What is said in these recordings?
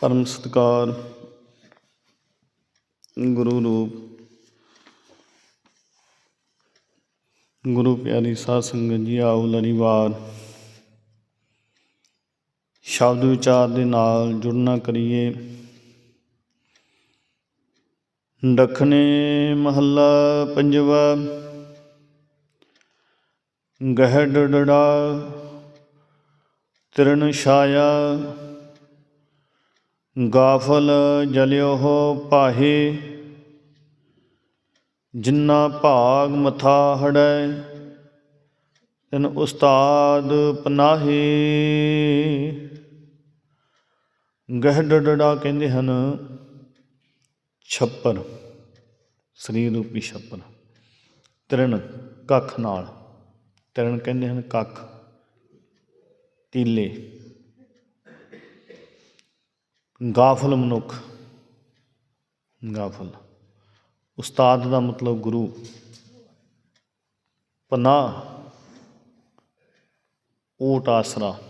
ਪਰਮ ਸਤਿਕਾਰ, ਗੁਰੂ ਰੂਪ, ਗੁਰੂ ਪਿਆਰੀ ਸਾਧ ਸੰਗਤ ਜੀ, ਆਓ ਲੜੀਵਾਰ। ਸ਼ਬਦ ਵਿਚਾਰ ਦੇ ਨਾਲ ਜੁੜਨਾ ਕਰੀਏ। ਦੱਖਣੇ ਮਹੱਲਾ ਪੰਜਵਾ, ਗਹਿ ਡੜਾ ਤਿਰਨ ਛਾਇਆ ਗਾਫਲ ਜਲਿਓ ਹੋ ਪਾਹੇ ਜਿਨ੍ਹਾਂ ਭਾਗ ਮਥਾ ਹੜੈ, ਤਨ ਉਸਤਾਦ ਪਨਾਹੀ। ਗਹਿਡਾ ਕਹਿੰਦੇ ਹਨ, ਛੱਪਰ ਸਰੀਰ ਰੂਪੀ ਛੱਪਰ ਤਿਰਣ ਕੱਖ ਨਾਲ ਤਿਰਣ ਕਹਿੰਦੇ ਹਨ ਕੱਖ, ਤੀਲੇ। ਗਾਫਲ ਮਨੁੱਖ। ਗਾਫਲ। ਉਸਤਾਦ ਦਾ ਮਤਲਬ ਗੁਰੂ। ਪਨਾਹ ਓਟ ਆਸਰਾ।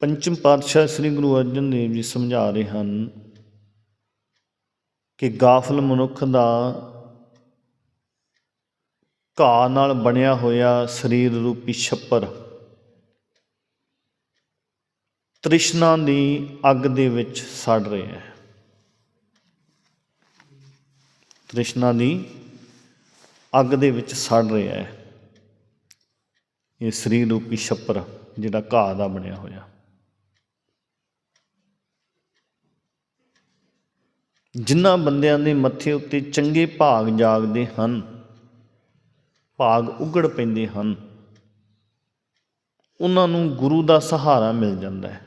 ਪੰਚਮ ਪਾਤਸ਼ਾਹ ਸ੍ਰੀ ਗੁਰੂ ਅਰਜਨ ਦੇਵ ਜੀ ਸਮਝਾ ਰਹੇ ਹਨ ਕਿ ਗਾਫਲ ਮਨੁੱਖ ਦਾ ਘਾਹ ਨਾਲ ਬਣਿਆ ਹੋਇਆ ਸਰੀਰ ਰੂਪੀ ਛੱਪਰ ਤ੍ਰਿਸ਼ਨਾ ਦੀ ਅੱਗ ਦੇ ਵਿੱਚ ਸੜ ਰਿਹਾ ਹੈ। ਤ੍ਰਿਸ਼ਨਾ ਦੀ ਅੱਗ ਦੇ ਵਿੱਚ ਸੜ ਰਿਹਾ ਹੈ। ਇਹ ਸਰੀਰ ਰੂਪੀ ਛੱਪਰ ਜਿਹੜਾ ਘਾਹ ਦਾ ਬਣਿਆ ਹੋਇਆ। ਜਿਨ੍ਹਾਂ ਬੰਦਿਆਂ ਦੇ ਮੱਥੇ ਉੱਤੇ ਚੰਗੇ ਭਾਗ ਜਾਗਦੇ ਹਨ, ਭਾਗ ਉਗੜ ਪੈਂਦੇ ਹਨ, ਉਹਨਾਂ ਨੂੰ ਗੁਰੂ ਦਾ ਸਹਾਰਾ ਮਿਲ ਜਾਂਦਾ ਹੈ।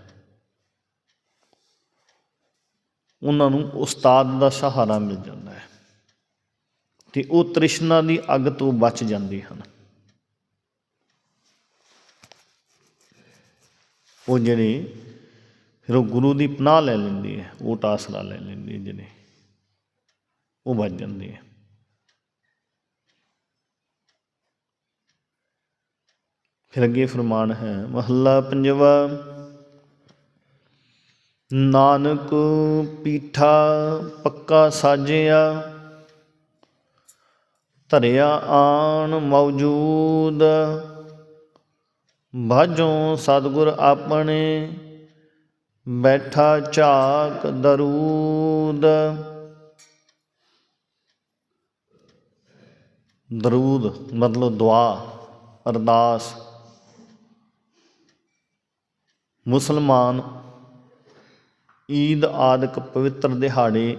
ਉਹਨਾਂ ਨੂੰ ਉਸਤਾਦ ਦਾ ਸਹਾਰਾ ਮਿਲ ਜਾਂਦਾ ਹੈ ਤੇ ਉਹ ਤ੍ਰਿਸ਼ਨਾ ਦੀ ਅੱਗ ਤੋਂ ਬਚ ਜਾਂਦੇ ਹਨ। ਉਹ ਜਿਹੜੇ ਫਿਰ ਉਹ ਗੁਰੂ ਦੀ ਪਨਾਹ ਲੈ ਲੈਂਦੇ ਹੈ, ਉਹ ਟਾਸਰਾ ਲੈ ਲੈਂਦੀ ਹੈ ਜਿਹੜੇ, ਉਹ ਬਚ ਜਾਂਦੇ ਹੈ। ਫਿਰ ਅੱਗੇ ਫਰਮਾਨ ਹੈ, ਮਹੱਲਾ ਪੰਜਵਾ ਨਾਨਕ ਪੀਠਾ ਪੱਕਾ ਸਾਜਿਆ, ਧਰਿਆ ਆਣ ਮੌਜੂਦ। ਭਾਜੋਂ ਸਤਿਗੁਰ ਆਪਣੇ ਬੈਠਾ ਝਾਕ ਦਰੂਦ। ਦਰੂਦ ਮਤਲਬ ਦੁਆ, ਅਰਦਾਸ। ਮੁਸਲਮਾਨ ਈਦ ਆਦਿਕ ਪਵਿੱਤਰ ਦਿਹਾੜੇ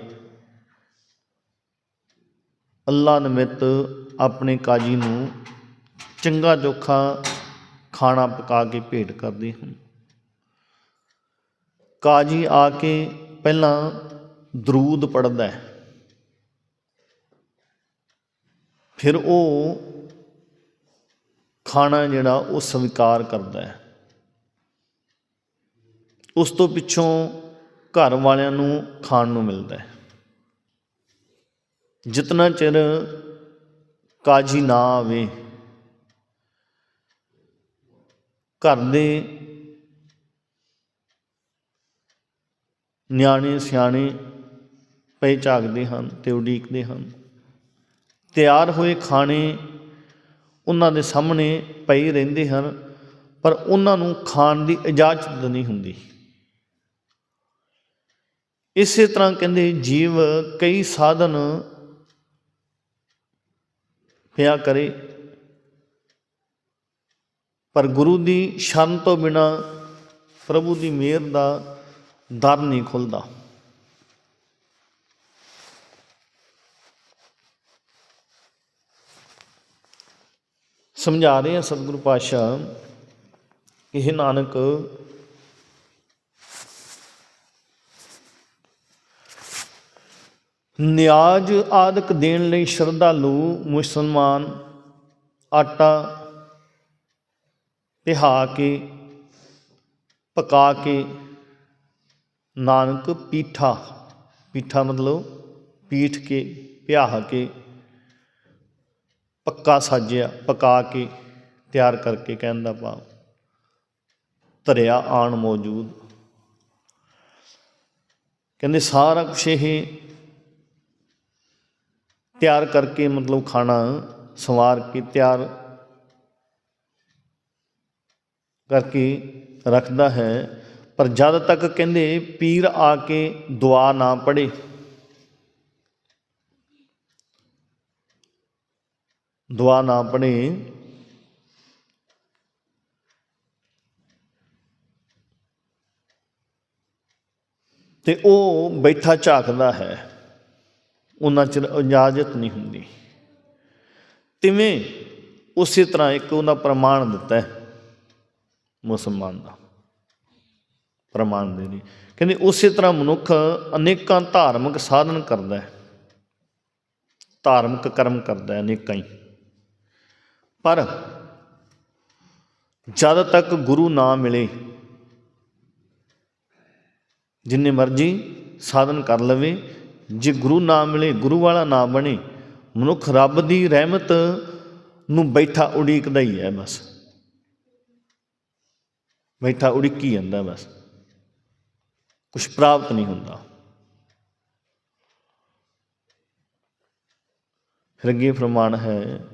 ਅੱਲਾ ਨਿਮਿਤ ਆਪਣੇ ਕਾਜੀ ਨੂੰ ਚੰਗਾ ਜੋਖਾ ਖਾਣਾ ਪਕਾ ਕੇ ਭੇਟ ਕਰਦੇ ਹਨ। ਕਾਜੀ ਆ ਕੇ ਪਹਿਲਾਂ ਦਰੂਦ ਪੜਦਾ ਹੈ। ਫਿਰ ਉਹ ਖਾਣਾ ਜਿਹੜਾ ਉਹ ਸਵੀਕਾਰ ਕਰਦਾ ਹੈ। ਉਸ ਤੋਂ ਪਿੱਛੋਂ ਘਰ ਵਾਲਿਆਂ ਨੂੰ ਖਾਣ ਨੂੰ ਮਿਲਦਾ ਹੈ। ਜਿਤਨਾ ਚਿਰ ਕਾਜੀ ਨਾ ਆਵੇ, ਘਰ ਦੇ ਨਿਆਣੇ, ਸਿਆਣੇ ਪਏ ਝਾਕਦੇ ਹਨ ਤੇ ਉਡੀਕਦੇ ਹਨ। ਤਿਆਰ ਹੋਏ ਖਾਣੇ ਉਹਨਾਂ ਦੇ ਸਾਹਮਣੇ ਪਏ ਰਹਿੰਦੇ ਹਨ, ਪਰ ਉਹਨਾਂ ਨੂੰ ਖਾਣ ਦੀ ਇਜਾਜ਼ਤ ਨਹੀਂ ਹੁੰਦੀ। ਇਸੇ ਤਰ੍ਹਾਂ ਕਹਿੰਦੇ ਜੀਵ ਕਈ ਸਾਧਨ ਪਿਆ ਕਰੇ। ਪਰ ਗੁਰੂ ਦੀ ਸ਼ਰਨ ਤੋਂ ਬਿਨਾ ਪ੍ਰਭੂ ਦੀ ਮਿਹਰ ਦਾ ਦਰ ਨਹੀਂ ਖੁੱਲਦਾ। ਸਮਝਾ ਰਹੇ ਆ ਸਤਿਗੁਰੂ ਪਾਤਸ਼ਾਹ ਕਿ ਇਹ ਨਾਨਕ ਨਿਆਜ ਆਦਿਕ ਦੇਣ ਲਈ ਸ਼ਰਧਾਲੂ ਮੁਸਲਮਾਨ ਆਟਾ ਪਿਹਾ ਕੇ, ਪਕਾ ਕੇ, ਨਾਨਕ ਪੀਠਾ ਪੀਠਾ ਮਤਲਬ ਪੀਠ ਕੇ, ਪਿਆਹ ਕੇ, ਪੱਕਾ ਸਾਜਿਆ, ਪਕਾ ਕੇ, ਤਿਆਰ ਕਰਕੇ ਕਹਿੰਦਾ ਭਾਵ। ਧਰਿਆ ਆਣ ਮੌਜੂਦ। ਕਹਿੰਦੇ ਸਾਰਾ ਕੁਛ ਇਹ ਤਿਆਰ ਕਰਕੇ ਮਤਲਬ ਖਾਣਾ ਸਵਾਰ ਕੇ ਤਿਆਰ ਕਰਕੇ ਰੱਖਦਾ ਹੈ। ਪਰ ਜਦ ਤੱਕ ਕਹਿੰਦੇ ਪੀਰ ਆ ਕੇ ਦੁਆ ਨਾ ਪੜੇ ਦੁਆ ਨਾ ਪੜੇ ਤੇ ਉਹ ਬੈਠਾ ਝਾਕਦਾ ਹੈ। ਉਹਨਾਂ ਚਿਰ ਇਜਾਜ਼ਤ ਨਹੀਂ ਹੁੰਦੀ। ਤਿਵੇਂ ਉਸੇ ਤਰ੍ਹਾਂ ਇੱਕ ਉਹਨਾਂ ਪ੍ਰਮਾਣ ਦਿੱਤਾ ਹੈ ਮੁਸਲਮਾਨ ਦਾ। ਪ੍ਰਮਾਣ ਦੇ ਲਈ। ਕਹਿੰਦੇ ਉਸੇ ਤਰ੍ਹਾਂ ਮਨੁੱਖ ਅਨੇਕਾਂ ਧਾਰਮਿਕ ਸਾਧਨ ਕਰਦਾ ਹੈ। ਧਾਰਮਿਕ ਕਰਮ ਕਰਦਾ ਹੈ ਅਨੇਕਾਂ ਹੀ। ਪਰ ਜਦ ਤੱਕ ਗੁਰੂ ਨਾ ਮਿਲੇ, ਜਿੰਨੇ ਮਰਜ਼ੀ ਸਾਧਨ ਕਰ ਲਵੇ ਜੇ ਗੁਰੂ ਨਾ ਮਿਲੇ, ਗੁਰੂ ਵਾਲਾ ਨਾ ਬਣੇ, ਮਨੁੱਖ ਰੱਬ ਦੀ ਰਹਿਮਤ ਨੂੰ ਬੈਠਾ ਉਡੀਕਦਾ ਹੀ ਹੈ ਬਸ। ਬੈਠਾ ਉਡੀਕੀ ਜਾਂਦਾ ਬਸ। ਕੁਝ ਪ੍ਰਾਪਤ ਨਹੀਂ ਹੁੰਦਾ। ਫਿਰ ਅੱਗੇ ਫਰਮਾਨ ਹੈ,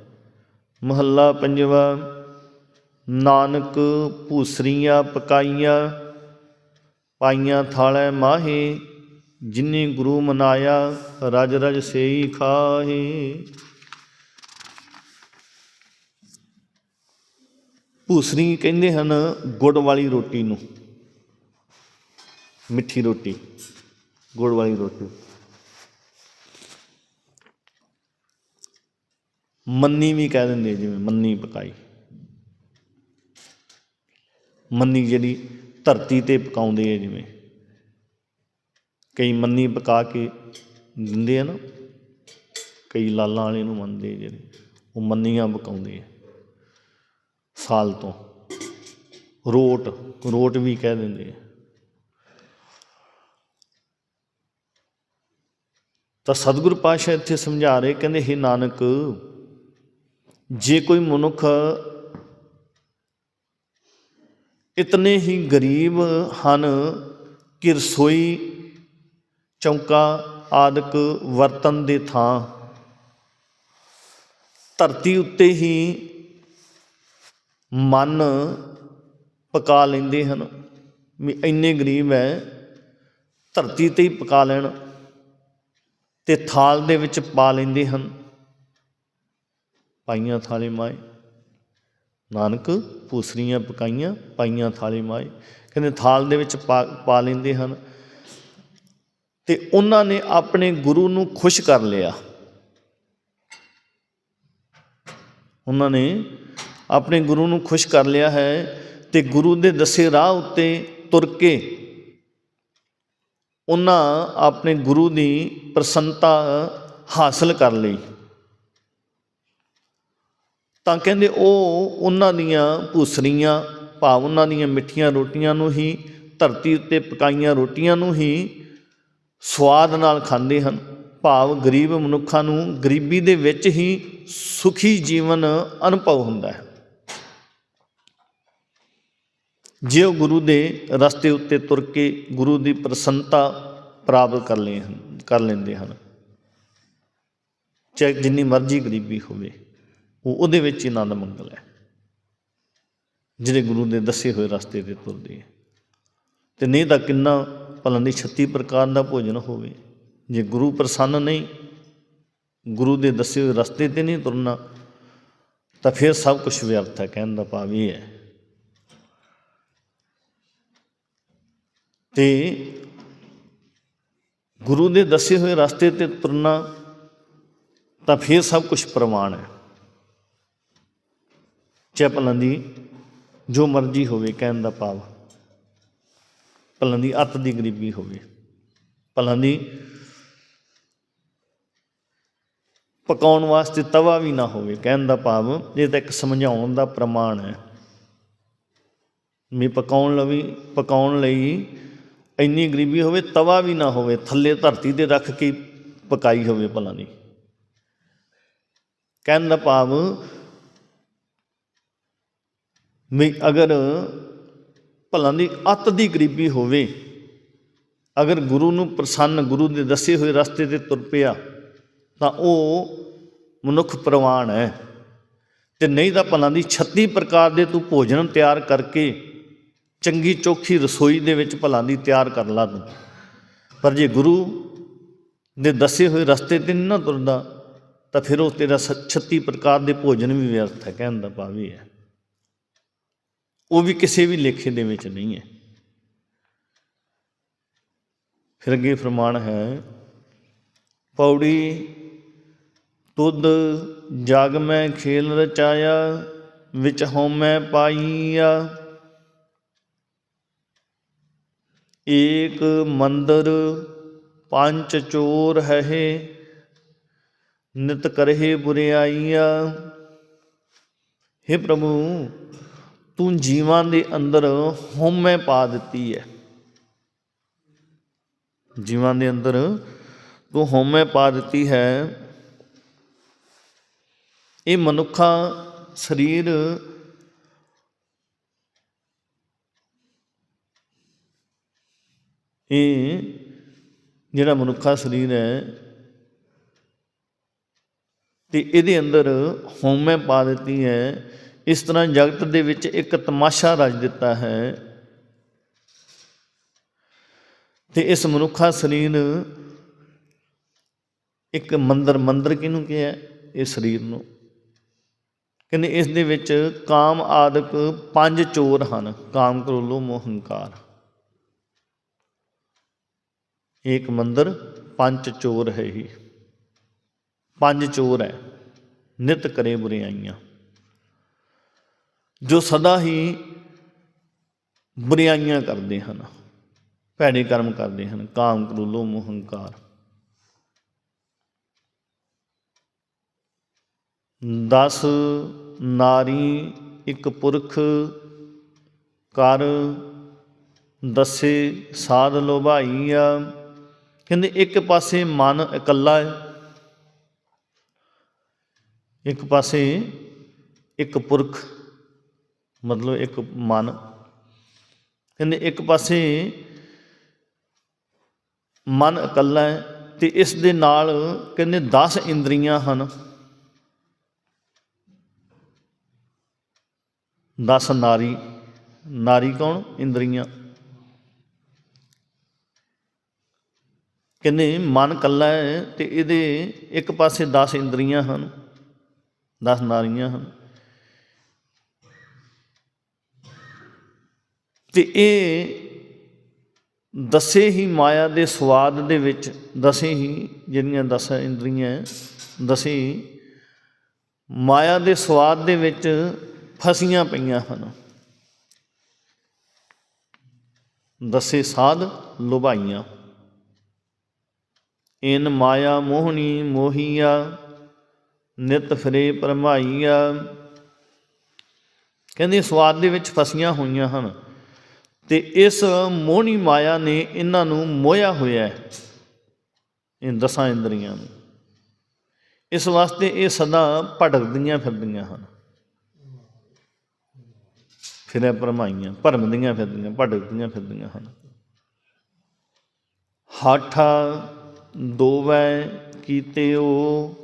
ਮਹੱਲਾ ਪੰਜਵਾ, ਨਾਨਕ ਭੂਸਰੀਆਂ ਪਕਾਈਆਂ, ਪਾਈਆਂ ਥਾਲੇ ਮਾਹੇ ਜਿਨੇ ਗੁਰੂ ਮਨਾਇਆ, ਰਜ ਰਜ ਸੇਈ ਖਾਹੇ। ਭੂਸਰੀ ਕਹਿੰਦੇ ਹਨ, ਗੁੜ ਵਾਲੀ ਰੋਟੀ ਨੂੰ। ਮਿੱਠੀ ਰੋਟੀ, ਗੁੜ ਵਾਲੀ ਰੋਟੀ। ਮੰਨੀ ਵੀ ਕਹਿ ਦਿੰਦੇ ਜਿਵੇਂ ਮੰਨੀ ਪਕਾਈ। ਮੰਨੀ ਜਿਹੜੀ ਧਰਤੀ ਤੇ ਪਕਾਉਂਦੇ ਆ, ਜਿਵੇਂ। ਕਈ ਮੰਨੀ ਪਕਾ ਕੇ ਦਿੰਦੇ ਆ ਨਾ, ਕਈ ਲਾਲਾਂ ਵਾਲੇ ਨੂੰ ਮੰਨਦੇ ਜਿਹੜੇ, ਉਹ ਮੰਨੀਆਂ ਪਕਾਉਂਦੇ ਆ। ਸਾਲ ਤੋਂ। ਰੋਟ ਰੋਟ ਵੀ ਕਹਿ ਦਿੰਦੇ ਆ। ਤਾਂ ਸਤਿਗੁਰ ਪਾਤਸ਼ਾਹ ਇੱਥੇ ਸਮਝਾ ਰਹੇ, ਕਹਿੰਦੇ हे ਨਾਨਕ, ਜੇ ਕੋਈ ਮਨੁੱਖ ਇਤਨੇ ਹੀ ਗਰੀਬ ਹਨ ਕਿ ਰਸੋਈ ਚੌਂਕਾ ਆਦਿਕ ਵਰਤਨ ਦੇ ਥਾਂ। ਧਰਤੀ ਉੱਤੇ ਹੀ ਮਨ ਪਕਾ ਲੈਂਦੇ ਹਨ। ਵੀ ਇੰਨੇ ਗਰੀਬ ਹੈ, ਧਰਤੀ ਤੇ ਹੀ ਪਕਾ ਲੈਣ ਤੇ ਥਾਲ ਦੇ ਵਿੱਚ ਪਾ ਲੈਂਦੇ ਹਨ। ਪਾਈਆਂ ਥਾਲੇ ਮਾਏ। ਨਾਨਕ ਪੂਸਰੀਆਂ ਪਕਾਈਆਂ ਪਾਈਆਂ ਥਾਲੇ ਮਾਏ। ਕਹਿੰਦੇ ਥਾਲ ਦੇ ਵਿੱਚ ਪਾ ਪਾ ਲੈਂਦੇ ਹਨ। ਤੇ ਉਹਨਾਂ ਨੇ ਆਪਣੇ ਗੁਰੂ ਨੂੰ ਖੁਸ਼ ਕਰ ਲਿਆ। ਉਹਨਾਂ ਨੇ ਆਪਣੇ ਗੁਰੂ ਨੂੰ ਖੁਸ਼ ਕਰ ਲਿਆ ਹੈ ਤੇ ਗੁਰੂ ਦੇ ਦੱਸੇ ਰਾਹ ਉੱਤੇ ਤੁਰ ਕੇ ਉਹਨਾਂ ਆਪਣੇ ਗੁਰੂ ਦੀ ਪ੍ਰਸੰਨਤਾ ਹਾਸਲ ਕਰ ਲਈ। ਤਾਂ ਕਹਿੰਦੇ ਉਹ ਉਹਨਾਂ ਦੀਆਂ ਭੂਸਰੀਆਂ, ਭਾਵ ਉਹਨਾਂ ਦੀਆਂ ਮਿੱਠੀਆਂ ਰੋਟੀਆਂ ਨੂੰ ਹੀ, ਧਰਤੀ ਉੱਤੇ ਪਕਾਈਆਂ ਰੋਟੀਆਂ ਨੂੰ ਹੀ ਸਵਾਦ ਨਾਲ ਖਾਂਦੇ ਹਨ। ਭਾਵ ਗਰੀਬ ਮਨੁੱਖਾਂ ਨੂੰ ਗਰੀਬੀ ਦੇ ਵਿੱਚ ਹੀ ਸੁਖੀ ਜੀਵਨ ਅਨੁਭਵ ਹੁੰਦਾ ਹੈ। ਜੇ ਉਹ ਗੁਰੂ ਦੇ ਰਸਤੇ ਉੱਤੇ ਤੁਰ ਕੇ ਗੁਰੂ ਦੀ ਪ੍ਰਸੰਨਤਾ ਪ੍ਰਾਪਤ ਕਰ ਲੈ ਕਰ ਲੈਂਦੇ ਹਨ, ਚਾਹੇ ਜਿੰਨੀ ਮਰਜ਼ੀ ਗਰੀਬੀ ਹੋਵੇ, ਉਹ ਉਹਦੇ ਵਿੱਚ ਹੀ ਆਨੰਦ ਮੰਗਲ ਹੈ। ਜਿਹੜੇ ਗੁਰੂ ਦੇ ਦੱਸੇ ਹੋਏ ਰਸਤੇ ਤੇ ਤੁਰਦੇ ਹੈ, ਤੇ ਨਹੀਂ ਤਾਂ ਕਿੰਨਾ ਭਲਾ ਦੀ 36 ਪ੍ਰਕਾਰ ਦਾ ਭੋਜਨ ਹੋਵੇ। ਜੇ ਗੁਰੂ ਪ੍ਰਸੰਨ ਨਹੀਂ, ਗੁਰੂ ਦੇ ਦੱਸੇ ਹੋਏ ਰਸਤੇ ਤੇ ਨਹੀਂ ਤੁਰਨਾ, ਤਾਂ ਫਿਰ ਸਭ ਕੁਝ ਵਿਅਰਥ ਹੈ, ਕਹਿਣ ਦਾ ਭਾਵ ਇਹ ਹੈ। ਤੇ ਗੁਰੂ ਦੇ ਦੱਸੇ ਹੋਏ ਰਸਤੇ ਤੇ ਤੁਰਨਾ, ਤਾਂ ਫਿਰ ਸਭ ਕੁਝ ਪ੍ਰਮਾਣ ਹੈ। ਚਾਹੇ ਭਲਾਂ ਦੀ ਜੋ ਮਰਜ਼ੀ ਹੋਵੇ, ਕਹਿਣ ਦਾ ਭਾਵ। ਭਲਾਂ ਦੀ ਅੱਤ ਦੀ ਗਰੀਬੀ ਹੋਵੇ ਭਲਾਂ ਦੀ ਪਕਾਉਣ ਵਾਸਤੇ ਤਵਾ ਵੀ ਨਾ ਹੋਵੇ, ਕਹਿਣ ਦਾ ਭਾਵ ਇਹ ਤਾਂ ਇੱਕ ਸਮਝਾਉਣ ਦਾ ਪ੍ਰਮਾਣ ਹੈ। ਵੀ ਪਕਾਉਣ ਲਈ ਪਕਾਉਣ ਲਈ ਇੰਨੀ ਗਰੀਬੀ ਹੋਵੇ, ਤਵਾ ਵੀ ਨਾ ਹੋਵੇ, ਥੱਲੇ ਧਰਤੀ ਤੇ ਰੱਖ ਕੇ ਪਕਾਈ ਹੋਵੇ ਭਲਾ ਦੀ। ਕਹਿਣ ਦਾ ਭਾਵ ਵੀ ਅਗਰ ਭਲਾਂ ਦੀ ਅੱਤ ਦੀ ਗਰੀਬੀ ਹੋਵੇ। ਅਗਰ ਗੁਰੂ ਨੂੰ ਪ੍ਰਸੰਨ ਗੁਰੂ ਦੇ ਦੱਸੇ ਹੋਏ ਰਸਤੇ ਤੇ ਤੁਰ ਪਿਆ, ਤਾਂ ਉਹ ਮਨੁੱਖ ਪ੍ਰਵਾਨ ਹੈ। ਤੇ ਨਹੀਂ ਤਾਂ ਭਲਾਂ ਦੀ 36 ਪ੍ਰਕਾਰ ਦੇ ਤੂੰ ਭੋਜਨ ਤਿਆਰ ਕਰਕੇ ਚੰਗੀ ਚੋਖੀ ਰਸੋਈ ਦੇ ਵਿੱਚ ਭਲਾਂ ਦੀ ਤਿਆਰ ਕਰ ਲਾ ਤੂੰ। ਪਰ ਜੇ ਗੁਰੂ ਦੇ ਦੱਸੇ ਹੋਏ ਰਸਤੇ ਤੇ ਨਹੀਂ ਨਾ ਤੁਰਦਾ, ਤਾਂ ਫਿਰ ਉਹ ਤੇਰਾ ਸ- 36 ਪ੍ਰਕਾਰ ਦੇ ਭੋਜਨ ਵੀ ਵਿਅਰਥ ਹੈ, ਕਹਿਣ ਦਾ ਭਾਵ ਹੈ। ਉਹ ਵੀ ਕਿਸੇ ਵੀ ਲੇਖੇ ਦੇ ਵਿੱਚ ਨਹੀਂ ਹੈ। ਫਿਰ ਅੱਗੇ ਫਰਮਾਨ ਹੈ, ਪੌੜੀ ਤੁਧ ਜਗ ਮੈਂ ਖੇਲ ਰਚਾਇਆ, ਵਿੱਚ ਹਉਮੈ ਪਾਈਆ। ਏਕ ਮੰਦਰ ਪੰਜ ਚੋਰ ਹੈ ਨਿਤ ਕਰਹਿ ਬੁਰਿਆਈਆ। हे ਪ੍ਰਭੂ ਤੂੰ ਜੀਵਾਂ ਦੇ ਅੰਦਰ ਹਉਮੈ ਪਾ ਦਿੱਤੀ ਹੈ। ਜੀਵਾਂ ਦੇ ਅੰਦਰ ਤੂੰ ਹਉਮੈ ਪਾ ਦਿੱਤੀ ਹੈ। ਇਹ ਮਨੁੱਖਾ, ਸਰੀਰ ਇਹ ਜਿਹੜਾ ਮਨੁੱਖਾ ਸਰੀਰ ਹੈ ਤੇ ਇਹਦੇ ਅੰਦਰ ਹਉਮੈ ਪਾ ਦਿੱਤੀ ਹੈ। ਇਸ ਤਰ੍ਹਾਂ ਜਗਤ ਦੇ ਵਿੱਚ ਇੱਕ ਤਮਾਸ਼ਾ ਰਚ ਦਿੱਤਾ ਹੈ। ਤੇ ਇਸ ਮਨੁੱਖਾ ਸਰੀਰ ਇੱਕ ਮੰਦਰ ਮੰਦਰ ਕਿਹਨੂੰ ਕਿਹਾ? ਇਹ ਸਰੀਰ ਨੂੰ। ਕਹਿੰਦੇ ਇਸ ਦੇ ਵਿੱਚ ਕਾਮ ਆਦਿਕ ਪੰਜ ਚੋਰ ਹਨ। ਕਾਮ ਕ੍ਰੋਲੋ ਮੋਹ ਹੰਕਾਰ ਇੱਕ ਮੰਦਰ, ਪੰਜ ਚੋਰ ਹੈ ਹੀ ਪੰਜ ਚੋਰ ਹੈ। ਨਿਤ ਕਰੇ ਬੁਰਾਈਆਂ ਜੋ ਸਦਾ ਹੀ ਬੁਰਾਈਆਂ ਕਰਦੇ ਹਨ, ਭੈੜੇ ਕਰਮ ਕਰਦੇ ਹਨ, ਕਾਮ ਕ੍ਰੋਲੋ ਮੋਹ ਹੰਕਾਰ ਦਸ ਨਾਰੀ ਇੱਕ ਪੁਰਖ ਕਰ ਦਸੇ ਸਾਧ ਲੋਭਾਈਆ, ਕਹਿੰਦੇ ਇੱਕ ਪਾਸੇ ਮਨ ਇਕੱਲਾ ਹੈ, ਇੱਕ ਪਾਸੇ ਇੱਕ ਪੁਰਖ। ਮਤਲਬ ਇੱਕ ਮਨ। ਕਹਿੰਦੇ ਇੱਕ ਪਾਸੇ ਮਨ ਇਕੱਲਾ ਹੈ ਤੇ ਇਸ ਦੇ ਨਾਲ ਕਹਿੰਦੇ 10 ਇੰਦਰੀਆਂ ਹਨ। 10 ਨਾਰੀ। ਨਾਰੀ ਕੌਣ? ਇੰਦਰੀਆਂ। ਕਹਿੰਦੇ ਮਨ ਕੱਲਾ ਹੈ ਤੇ ਇਹਦੇ ਇੱਕ ਪਾਸੇ 10 ਇੰਦਰੀਆਂ ਹਨ 10 ਨਾਰੀਆਂ ਹਨ। ਤੇ ਇਹ ਦਸੇ ਹੀ ਮਾਇਆ ਦੇ ਸਵਾਦ ਦੇ ਵਿੱਚ ਦਸੇ ਹੀ ਜਿਹੜੀਆਂ 10 ਇੰਦਰੀਆਂ ਹੈ, ਦਸੇ ਮਾਇਆ ਦੇ ਸਵਾਦ ਦੇ ਵਿੱਚ ਫਸੀਆਂ ਪਈਆਂ ਹਨ। ਦਸੇ ਸਾਧ ਲੁਭਾਈਆਂ। ਇਨ ਮਾਇਆ ਮੋਹਣੀ ਮੋਹੀਆ ਨਿਤ ਫਿਰੇ ਪਰਮਾਈਆ ਕਹਿੰਦੇ ਸਵਾਦ ਦੇ ਵਿੱਚ ਫਸੀਆਂ ਹੋਈਆਂ ਹਨ। ਤੇ ਇਸ ਮੋਹਣੀ ਮਾਇਆ ਨੇ ਇਹਨਾਂ ਨੂੰ ਮੋਹਿਆ ਹੋਇਆ ਹੈ, ਇਹ ਦਸਾਂ ਇੰਦਰੀਆਂ ਨੂੰ। ਇਸ ਵਾਸਤੇ ਇਹ ਸਦਾ ਭਟਕਦੀਆਂ ਫਿਰਦੀਆਂ ਹਨ। ਫਿਰੇ ਭਰਮਾਈਆਂ, ਭਰਮਦੀਆਂ ਫਿਰਦੀਆਂ, ਭਟਕਦੀਆਂ ਫਿਰਦੀਆਂ ਹਨ। ਹਾਠਾ ਦੋਵੈ ਕੀਤਿਓ,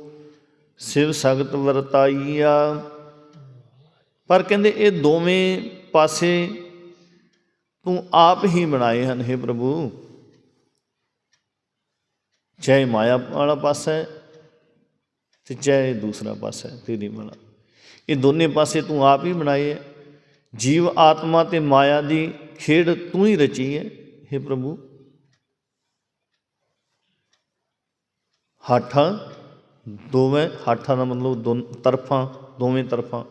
ਸਿਵ ਸਗਤ ਵਰਤਾਈਆ। ਪਰ ਕਹਿੰਦੇ ਇਹ ਦੋਵੇਂ ਪਾਸੇ ਤੂੰ ਆਪ ਹੀ ਬਣਾਏ ਹਨ हे ਪ੍ਰਭੂ। ਚਾਹੇ ਮਾਇਆ ਵਾਲਾ ਪਾਸਾ ਹੈ ਤੇ ਚਾਹੇ ਦੂਸਰਾ ਪਾਸਾ ਹੈ, ਤੇਰੀ ਵਾਲਾ ਇਹ ਦੋਨੇ ਪਾਸੇ ਤੂੰ ਆਪ ਹੀ ਬਣਾਏ ਹੈ। ਜੀਵ ਆਤਮਾ ਤੇ ਮਾਇਆ ਦੀ ਖੇਡ ਤੂੰ ਹੀ ਰਚੀ ਹੈ हे ਪ੍ਰਭੂ। ਹਾਠਾਂ ਦੋਵੇਂ, ਹਾਠਾਂ ਦਾ ਮਤਲਬ ਦੋ ਤਰਫਾਂ, ਦੋਵੇਂ ਤਰਫਾਂ।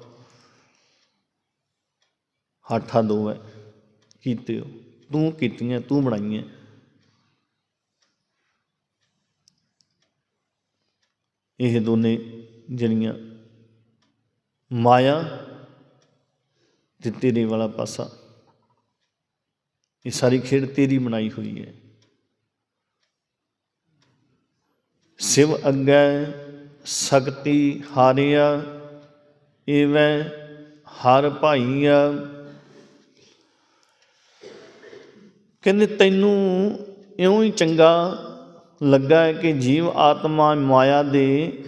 ਹਾਠਾਂ ਦੋਵੇਂ। ਕੀਤੇ ਹੋ? ਤੂੰ ਕੀਤੀਆਂ, ਤੂੰ ਬਣਾਈਆਂ। ਇਹ ਦੋਨੇ ਜਿਹੜੀਆਂ ਮਾਇਆ ਤੇ ਤੇਰੇ ਵਾਲਾ ਪਾਸਾ, ਇਹ ਸਾਰੀ ਖੇਡ ਤੇਰੀ ਬਣਾਈ ਹੋਈ ਹੈ। ਸਿਵ ਅੱਗੇ ਸਕਤੀ ਹਾਰਿਆ, ਏਵੈ ਹਰ ਭਾਈਆ ਕਹਿੰਦੇ ਤੈਨੂੰ ਇਉਂ ਹੀ ਚੰਗਾ ਲੱਗਾ ਹੈ ਕਿ ਜੀਵ ਆਤਮਾ ਮਾਇਆ ਦੇ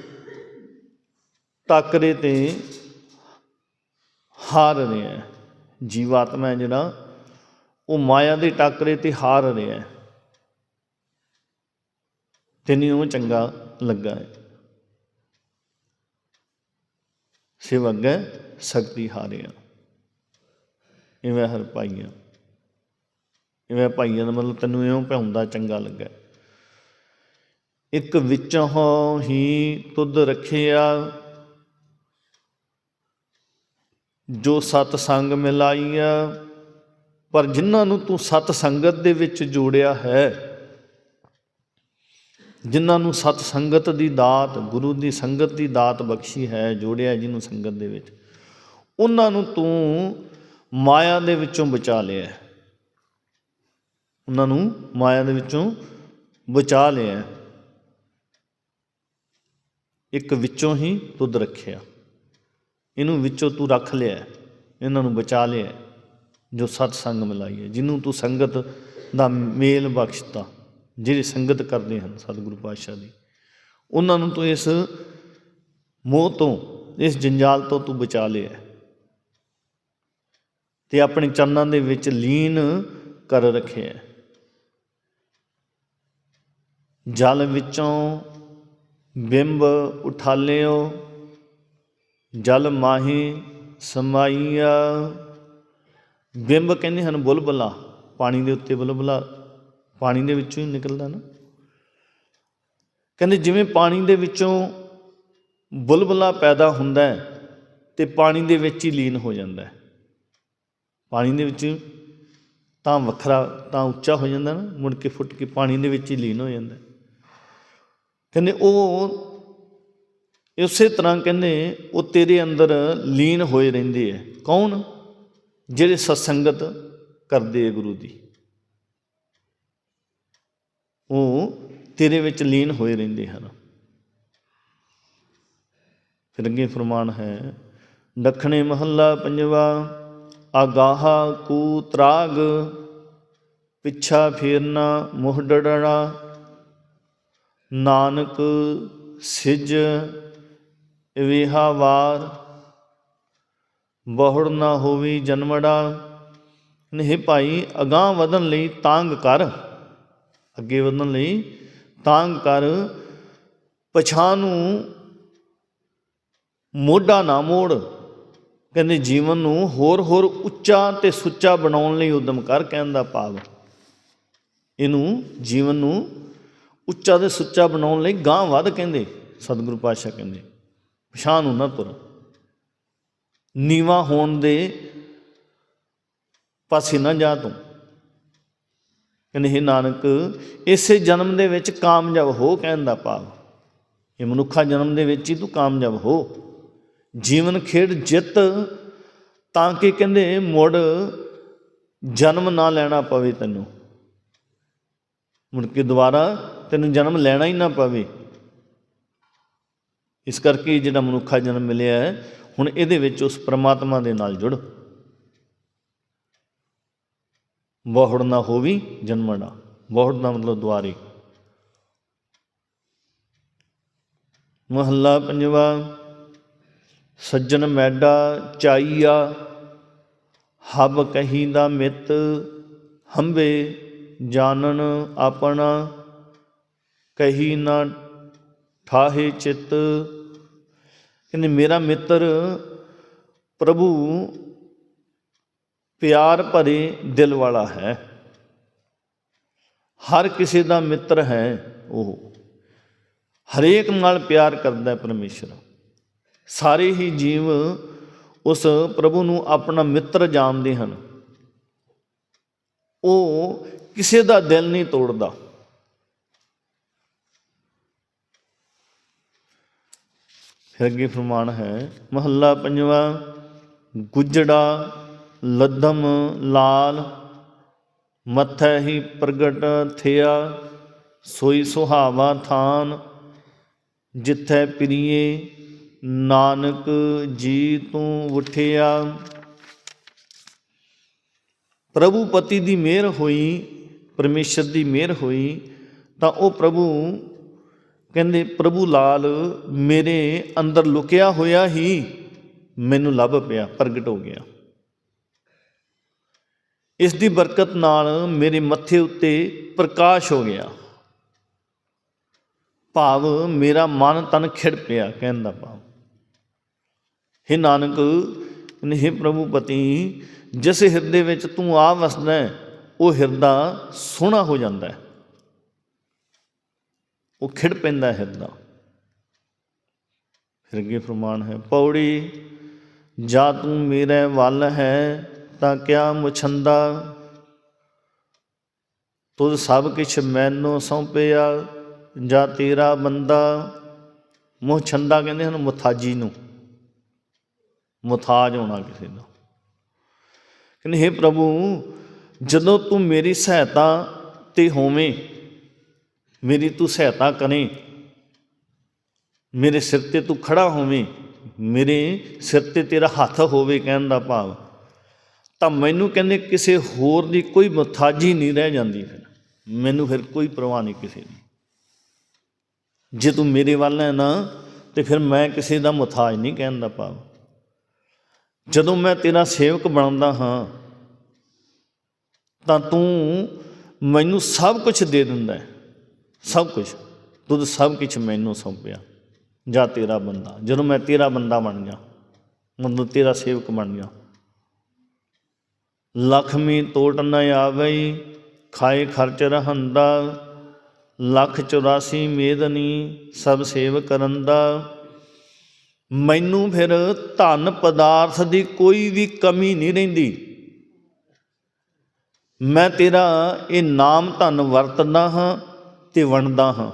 ਟਾਕਰੇ ਤੇ ਹਾਰ ਰਿਹਾ ਹੈ। ਜੀਵ ਆਤਮਾ ਹੈ ਜਿਹੜਾ, ਉਹ ਮਾਇਆ ਦੇ ਟਾਕਰੇ ਤੇ ਹਾਰ ਰਿਹਾ ਹੈ। ਤੈਨੂੰ ਇਉਂ ਚੰਗਾ ਲੱਗਾ ਹੈ। ਸਿਵ ਅੱਗੇ ਸਕਤੀ ਹਾਰਿਆ। ਇਵੇਂ ਹਰ ਪਾਈਆਂ। ਇਵੇਂ ਭਾਈਆਂ ਦਾ ਮਤਲਬ ਤੈਨੂੰ ਇਉਂ ਭਉਂਦਾ ਚੰਗਾ ਲੱਗਾ ਇੱਕ ਵਿੱਚੋਂ ਹੀ ਤੁਧ ਰੱਖਿਆ, ਜੋ ਸਤ ਸੰਗ ਮਿਲਾਈਆ, ਪਰ ਜਿਨ੍ਹਾਂ ਨੂੰ ਤੂੰ ਸਤ ਸੰਗਤ ਦੇ ਵਿੱਚ ਜੋੜਿਆ ਹੈ, ਜਿਨ੍ਹਾਂ ਨੂੰ ਸਤ ਸੰਗਤ ਦੀ ਦਾਤ, ਗੁਰੂ ਦੀ ਸੰਗਤ ਦੀ ਦਾਤ ਬਖਸ਼ੀ ਹੈ, ਜੋੜਿਆ ਜਿਹਨੂੰ ਸੰਗਤ ਦੇ ਵਿੱਚ, ਉਹਨਾਂ ਨੂੰ ਤੂੰ ਮਾਇਆ ਦੇ ਵਿੱਚੋਂ ਬਚਾ ਲਿਆ ਹੈ। ਉਹਨਾਂ ਨੂੰ ਮਾਇਆ ਦੇ ਵਿੱਚੋਂ ਬਚਾ ਲਿਆ। ਇੱਕ ਵਿੱਚੋਂ ਹੀ ਤੁਧ ਰੱਖਿਆ। ਇਹਨੂੰ ਵਿੱਚੋਂ ਤੂੰ ਰੱਖ ਲਿਆ। ਇਹਨਾਂ ਨੂੰ ਬਚਾ ਲਿਆ। ਜੋ ਸਤ ਸੰਗ ਮਿਲਾਈ ਹੈ, ਜਿਹਨੂੰ ਤੂੰ ਸੰਗਤ ਦਾ ਮੇਲ ਬਖਸ਼ਤਾ, ਜਿਹੜੇ ਸੰਗਤ ਕਰਦੇ ਹਨ ਸਤਿਗੁਰੂ ਪਾਤਸ਼ਾਹ ਦੀ। ਉਹਨਾਂ ਨੂੰ ਤੂੰ ਇਸ ਮੋਹ ਤੋਂ, ਇਸ ਜੰਜਾਲ ਤੋਂ ਤੂੰ ਬਚਾ ਲਿਆ। ਹੈ। ਤੇ ਆਪਣੇ ਚਰਨਾਂ ਦੇ ਵਿੱਚ ਲੀਨ ਕਰ ਰੱਖਿਆ। ਜਲ ਵਿੱਚੋਂ ਬਿੰਬ ਉਠਾਲਿਓ, ਜਲ ਮਾਹੀ ਸਮਾਈਆ। ਬਿੰਬ ਕਹਿੰਦੇ ਹਨ ਬੁਲਬੁਲਾ, ਪਾਣੀ ਦੇ ਉੱਤੇ ਬੁਲਬੁਲਾ, ਪਾਣੀ ਦੇ ਵਿੱਚੋਂ ਹੀ ਨਿਕਲਦਾ ਨਾ। ਕਹਿੰਦੇ ਜਿਵੇਂ ਪਾਣੀ ਦੇ ਵਿੱਚੋਂ ਬੁਲਬਲਾ ਪੈਦਾ ਹੁੰਦਾ ਹੈ, ਤੇ ਪਾਣੀ ਦੇ ਵਿੱਚ ਹੀ ਲੀਨ ਹੋ ਜਾਂਦਾ ਹੈ। ਪਾਣੀ ਦੇ ਵਿੱਚ ਤਾਂ ਵੱਖਰਾ, ਤਾਂ ਉੱਚਾ ਹੋ ਜਾਂਦਾ ਨਾ, ਮੁੜ ਕੇ ਫੁੱਟ ਕੇ ਪਾਣੀ ਦੇ ਵਿੱਚ ਹੀ ਲੀਨ ਹੋ ਜਾਂਦਾ ਕਹਿੰਦੇ ਉਹ ਇਸੇ ਤਰ੍ਹਾਂ ਕਹਿੰਦੇ ਉਹ ਤੇਰੇ ਅੰਦਰ ਲੀਨ ਹੋਏ ਰਹਿੰਦੇ ਆ ਕੌਣ? ਜਿਹੜੇ ਸਤਸੰਗਤ ਕਰਦੇ ਆ ਗੁਰੂ ਦੀ। ਉਹ ਤੇਰੇ ਵਿੱਚ ਲੀਨ ਹੋਏ ਰਹਿੰਦੇ ਹਨ। ਫਿਰ ਅੱਗੇ ਫਰਮਾਨ ਹੈ, ਦੱਖਣੇ ਮਹੱਲਾ ਪੰਜਵਾ, ਆਗਾਹਾ ਕੂ ਤਰਾਗ, ਪਿੱਛਾ ਫੇਰਨਾ, ਮੁਹ ਡੜਣਾ ਨਾਨਕ ਸਿਜ ਵਿਹਾਵਾਰ, ਬਹੁੜ ਨਾ ਹੋਵੀ ਜਨਮੜਾ, ਨਹੀਂ ਭਾਈ ਅਗਾਹ ਵਧਣ ਲਈ ਤਾਂਗ ਕਰ। ਅੱਗੇ ਵਧਣ ਲਈ ਤਾਂਗ ਕਰ। ਪਛਾਣ ਨੂੰ ਮੋਢਾ ਨਾ ਮੋੜ। ਕਹਿੰਦੇ ਜੀਵਨ ਨੂੰ ਹੋਰ ਹੋਰ ਉੱਚਾ ਤੇ ਸੁੱਚਾ ਬਣਾਉਣ ਲਈ ਉਦਮ ਕਰ ਕਹਿਣ ਦਾ ਭਾਵ। ਇਹਨੂੰ ਜੀਵਨ ਨੂੰ ਉੱਚਾ ਤੇ ਸੁੱਚਾ ਬਣਾਉਣ ਲਈ ਗਾਂ ਵੱਧ ਕਹਿੰਦੇ, ਸਤਿਗੁਰੂ ਪਾਤਸ਼ਾਹ ਕਹਿੰਦੇ, ਪਛਾਣ ਨੂੰ ਨਾ ਤੁਰ ਨੀਵਾ ਹੋਣ ਦੇ ਪਾਸੇ ਨਾ ਜਾ ਤੂੰ। ਕਹਿੰਦੇ हे ਨਾਨਕ, ਇਸੇ ਜਨਮ ਦੇ ਵਿੱਚ ਕਾਮਯਾਬ ਹੋ ਕਹਿਣ ਦਾ ਭਾਵ। ਇਹ ਮਨੁੱਖਾ ਜਨਮ ਦੇ ਵਿੱਚ ਹੀ ਤੂੰ ਕਾਮਯਾਬ ਹੋ। ਜੀਵਨ ਖੇਡ ਜਿੱਤ, ਤਾਂ ਕਿ ਕਹਿੰਦੇ, ਮੁੜ ਜਨਮ ਨਾ ਲੈਣਾ ਪਵੇ ਤੈਨੂੰ। ਮੁੜ ਕੇ ਦੁਬਾਰਾ ਤੈਨੂੰ ਜਨਮ ਲੈਣਾ ਹੀ ਨਾ ਪਵੇ। ਇਸ ਕਰਕੇ ਜਿਹੜਾ ਮਨੁੱਖਾ ਜਨਮ ਮਿਲਿਆ ਹੈ, ਹੁਣ ਇਹਦੇ ਵਿੱਚ ਉਸ ਪ੍ਰਮਾਤਮਾ ਦੇ ਨਾਲ ਜੁੜ। ਬਹੁੜ ਨਾ ਹੋਵੀ ਜਨਮਣਾ ਬਹੁੜ ਦਾ ਮਤਲਬ ਦੁਆਰੇ। ਮਹੱਲਾ ਪੰਜਵਾ, ਸੱਜਣ ਮੈਡਾ ਚਾਈਆ, ਹਬ ਕਹੀ ਦਾ ਮਿੱਤ ਹੰਬੇ। ਜਾਣਨ ਆਪਣਾ ਕਹੀ ਨਾ ਠਾਹੇ ਚਿੱਤ। ਕਹਿੰਦੇ, ਮੇਰਾ ਮਿੱਤਰ ਪ੍ਰਭੂ ਪਿਆਰ ਭਰੇ ਦਿਲ ਵਾਲਾ ਹੈ। ਹਰ ਕਿਸੇ ਦਾ ਮਿੱਤਰ ਹੈ ਉਹ। ਹਰੇਕ ਨਾਲ ਪਿਆਰ ਕਰਦਾ ਹੈ ਪਰਮੇਸ਼ਰ। ਸਾਰੇ ਹੀ ਜੀਵ ਉਸ ਪ੍ਰਭੂ ਨੂੰ ਆਪਣਾ ਮਿੱਤਰ ਜਾਣਦੇ ਹਨ। ਉਹ ਕਿਸੇ ਦਾ ਦਿਲ ਨਹੀਂ ਤੋੜਦਾ। ਫਿਰ ਅੱਗੇ ਫਰਮਾਨ ਹੈ, ਮਹੱਲਾ ਪੰਜਵਾ, ਗੁੱਜੜਾ ਲੱਦਮ ਲਾਲ, ਮੱਥੈ ਹੀ ਪ੍ਰਗਟ ਥਿਆ, ਸੋਈ ਸੁਹਾਵਾ ਥਾਨ, ਜਿੱਥੇ ਪ੍ਰੀਏ, ਨਾਨਕ ਜੀ ਤੂੰ ਉਠਿਆ। ਪ੍ਰਭੂ ਪਤੀ ਦੀ ਮਿਹਰ ਹੋਈ ਪਰਮੇਸ਼ਰ ਦੀ ਮਿਹਰ ਹੋਈ ਤਾਂ ਉਹ ਪ੍ਰਭੂ ਕਹਿੰਦੇ ਪ੍ਰਭੂ ਲਾਲ ਮੇਰੇ ਅੰਦਰ ਲੁਕਿਆ ਹੋਇਆ ਹੀ ਮੈਨੂੰ ਲੱਭ ਪਿਆ ਪ੍ਰਗਟ ਹੋ ਗਿਆ। ਇਸ ਦੀ ਬਰਕਤ ਨਾਲ ਮੇਰੇ ਮੱਥੇ ਉੱਤੇ ਪ੍ਰਕਾਸ਼ ਹੋ ਗਿਆ। ਭਾਵ ਮੇਰਾ ਮਨ ਤਨ ਖਿੜ ਪਿਆ ਕਹਿਣ ਦਾ ਭਾਵ। ਹੇ ਨਾਨਕ ਨੇ हे ਪ੍ਰਭੂ ਪਤੀ ਜਿਸ ਹਿਰਦੇ ਵਿੱਚ ਤੂੰ ਆ ਵਸਦਾ ਹੈ, ਉਹ ਹਿਰਦਾ ਸੋਹਣਾ ਹੋ ਜਾਂਦਾ ਹੈ। ਉਹ ਖਿੜ ਪੈਂਦਾ ਹੈ ਹਿਰਦਾ। ਫਿਰ ਅੱਗੇ ਫਰਮਾਨ ਹੈ, ਪੌੜੀ, ਜਾ ਤੂੰ ਮੇਰੇ ਵੱਲ ਹੈ, ਤਾਂ ਕਿਆ ਮੁਛੰਦਾ? ਤੁਧ ਸਭ ਕਿਛ ਮੈਨੂੰ ਸੌਂਪਿਆ, ਜਾਂ ਤੇਰਾ ਬੰਦਾ? ਮੁਛੰਦਾ ਕਹਿੰਦੇ ਹਨ ਮੁਥਾਜੀ ਨੂੰ। ਮੁਥਾਜ ਹੋਣਾ ਕਿਸੇ ਦਾ ਕਹਿੰਦੇ हे ਪ੍ਰਭੂ ਜਦੋਂ ਤੂੰ ਮੇਰੀ ਸਹਾਇਤਾ ਤੇ ਹੋਵੇਂ, ਮੇਰੀ ਤੂੰ ਸਹਾਇਤਾ ਕਰੇ, ਮੇਰੇ ਸਿਰ ਤੇ ਤੂੰ ਖੜਾ ਹੋਵੇਂ, ਮੇਰੇ ਸਿਰ ਤੇ ਤੇਰਾ ਹੱਥ ਹੋਵੇ ਕਹਿਣ ਦਾ ਭਾਵ, ਤਾਂ ਮੈਨੂੰ ਕਹਿੰਦੇ ਕਿਸੇ ਹੋਰ ਦੀ ਕੋਈ ਮਥਾਜੀ ਨਹੀਂ ਰਹਿ ਜਾਂਦੀ ਫਿਰ। ਮੈਨੂੰ ਫਿਰ ਕੋਈ ਪਰਵਾਹ ਨਹੀਂ ਕਿਸੇ ਦੀ। ਜੇ ਤੂੰ ਮੇਰੇ ਵੱਲ ਹੈ ਨਾ, ਤੇ ਫਿਰ ਮੈਂ ਕਿਸੇ ਦਾ ਮਥਾਜ ਨਹੀਂ ਕਹਿਣ ਦਾ ਭਾਵ। ਜਦੋਂ ਮੈਂ ਤੇਰਾ ਸੇਵਕ ਬਣਦਾ ਹਾਂ ਤਾਂ ਤੂੰ ਮੈਨੂੰ ਸਭ ਕੁਝ ਦੇ ਦਿੰਦਾ ਹੈ। ਸਭ ਕੁਝ ਤੂੰ ਸਭ ਕੁਝ ਮੈਨੂੰ ਸੌਂਪਿਆ। ਜਾ ਤੇਰਾ ਬੰਦਾ। ਜਦੋਂ ਮੈਂ ਤੇਰਾ ਬੰਦਾ ਬਣ ਗਿਆ ਮਤਲਬ ਤੇਰਾ ਸੇਵਕ ਬਣ ਜਾ ਲਖਮੀ ਤੋਟ ਨ ਆਵਈ, ਖਾਏ ਖਰਚ ਰਹੰਦਾ। ਲੱਖ 84 ਮੇਦਨੀ ਸਭ ਸੇਵ ਕਰਨ ਦਾ ਮੈਨੂੰ ਫਿਰ ਧਨ ਪਦਾਰਥ ਦੀ ਕੋਈ ਵੀ ਕਮੀ ਨਹੀਂ ਰਹਿੰਦੀ। ਮੈਂ ਤੇਰਾ ਇਹ ਨਾਮ ਧਨ ਵਰਤਦਾ ਹਾਂ ਤੇ ਵੰਡਦਾ ਹਾਂ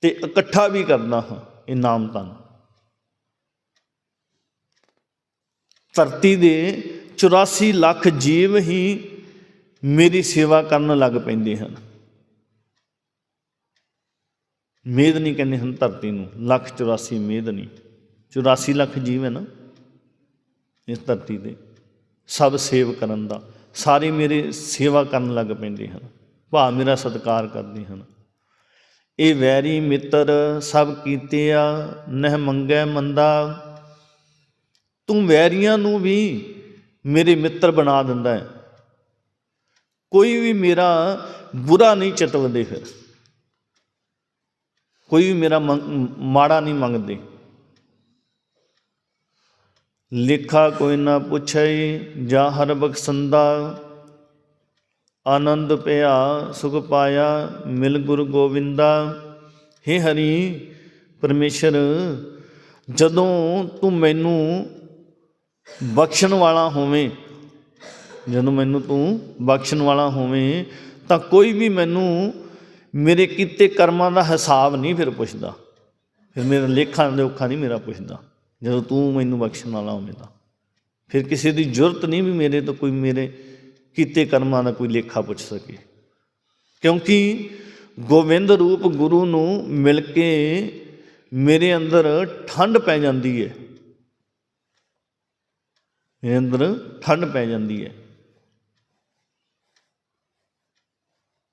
ਤੇ ਇਕੱਠਾ ਵੀ ਕਰਦਾ ਹਾਂ ਇਹ ਨਾਮ ਧਨ। ਧਰਤੀ ਦੇ 84 ਲੱਖ ਜੀਵ ਹੀ ਮੇਰੀ ਸੇਵਾ ਕਰਨ ਲੱਗ ਪੈਂਦੇ ਹਨ। ਮੇਦ ਨਹੀਂ ਕਹਿੰਦੇ ਹਨ ਧਰਤੀ ਨੂੰ, ਲੱਖ 84 ਮੇਦ ਨਹੀਂ। 84 ਲੱਖ ਜੀਵ ਹੈ ਨਾ ਇਸ ਧਰਤੀ ਦੇ ਸਭ ਸੇਵ ਕਰਨ ਦਾ। ਸਾਰੇ ਮੇਰੇ ਸੇਵਾ ਕਰਨ ਲੱਗ ਪੈਂਦੇ ਹਨ ਭਾ ਮੇਰਾ ਸਤਿਕਾਰ ਕਰਦੇ ਹਨ। ਇਹ ਵੈਰੀ ਮਿੱਤਰ ਸਭ ਕੀਤੇ ਆ ਨਹਿ ਮੰਗੈ ਮੰਦਾ, ਤੂੰ ਵੈਰੀਆਂ ਨੂੰ ਵੀ ਮੇਰੇ ਮਿੱਤਰ ਬਣਾ ਦਿੰਦਾ ਹੈ। ਕੋਈ ਵੀ ਮੇਰਾ ਬੁਰਾ ਨਹੀਂ ਚਿਤਵਦੇ ਫਿਰ, ਕੋਈ ਵੀ ਮੇਰਾ ਮੰਗ- ਮਾੜਾ ਨਹੀਂ ਮੰਗਦੇ। ਲਿਖਾ ਕੋਈ ਨਾ ਪੁੱਛੈ ਜਾ ਹਰ ਬਖਸ਼ੰਦਾ। ਆਨੰਦ ਪਿਆ, ਸੁਖ ਪਾਇਆ, ਮਿਲ ਗੁਰੂ ਗੋਵਿੰਦਾ। हे ਹਰੀ ਪਰਮੇਸ਼ਰ, ਜਦੋਂ ਤੂੰ ਮੈਨੂੰ ਬਖਸ਼ਣ ਵਾਲਾ ਹੋਵੇਂ, ਜਦੋਂ ਮੈਨੂੰ ਤੂੰ ਬਖਸ਼ਣ ਵਾਲਾ ਹੋਵੇਂ, ਤਾਂ ਕੋਈ ਵੀ ਮੈਨੂੰ ਮੇਰੇ ਕੀਤੇ ਕਰਮਾਂ ਦਾ ਹਿਸਾਬ ਨਹੀਂ ਫਿਰ ਪੁੱਛਦਾ। ਫਿਰ ਮੇਰਾ ਲੇਖਾਂ ਦੇ ਔਖਾ ਨਹੀਂ ਮੇਰਾ ਪੁੱਛਦਾ। ਜਦੋਂ ਤੂੰ ਮੈਨੂੰ ਬਖਸ਼ਣ ਵਾਲਾ ਹੋਵੇਂ ਤਾਂ। ਫਿਰ ਕਿਸੇ ਦੀ ਜ਼ਰੂਰਤ ਨਹੀਂ ਵੀ ਮੇਰੇ ਤੋਂ ਕੋਈ ਮੇਰੇ ਕੀਤੇ ਕਰਮਾਂ ਦਾ ਕੋਈ ਲੇਖਾ ਪੁੱਛ ਸਕੇ। ਕਿਉਂਕਿ ਗੋਬਿੰਦ ਰੂਪ ਗੁਰੂ ਨੂੰ ਮਿਲ ਕੇ ਮੇਰੇ ਅੰਦਰ ਠੰਡ ਪੈ ਜਾਂਦੀ ਹੈ। ਮੇਰੇ ਅੰਦਰ ਠੰਡ ਪੈ ਜਾਂਦੀ ਹੈ।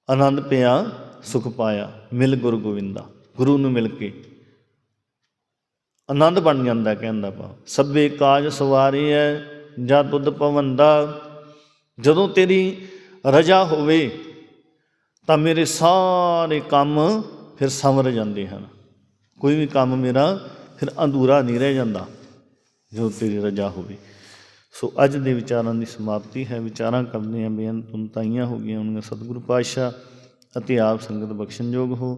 ਆਨੰਦ ਪਿਆ, ਸੁਖ ਪਾਇਆ, ਮਿਲ ਗੁਰੂ ਗੋਵਿੰਦਾ ਗੁਰੂ ਨੂੰ ਮਿਲ ਕੇ। ਆਨੰਦ ਬਣ ਜਾਂਦਾ ਕਹਿੰਦਾ ਪਾ ਸਭੇ ਕਾਜ ਸਵਾਰੀ ਹੈ ਜਾਂ ਤੁਧ ਪਵੰਦਾ ਜਦੋਂ ਤੇਰੀ ਰਜਾ ਹੋਵੇ, ਤਾਂ ਮੇਰੇ ਸਾਰੇ ਕੰਮ ਫਿਰ ਸੰਵਰ ਜਾਂਦੇ ਹਨ। ਕੋਈ ਵੀ ਕੰਮ ਮੇਰਾ ਫਿਰ ਅਧੂਰਾ ਨਹੀਂ ਰਹਿ ਜਾਂਦਾ, ਜਦੋਂ ਤੇਰੀ ਰਜਾ ਹੋਵੇ। ਸੋ ਅੱਜ ਦੇ ਵਿਚਾਰਾਂ ਦੀ ਸਮਾਪਤੀ ਹੈ। ਵਿਚਾਰਾਂ ਕਰਦੇ ਆਂ ਬੇਅੰਤ ਤੁਨਤਾਈਆਂ ਹੋ ਗਈਆਂ ਉਹਨਾਂ ਸਤਿਗੁਰੂ ਪਾਤਸ਼ਾਹ ਅਤੇ ਆਪ ਸੰਗਤ ਬਖਸ਼ਣਯੋਗ ਹੋ।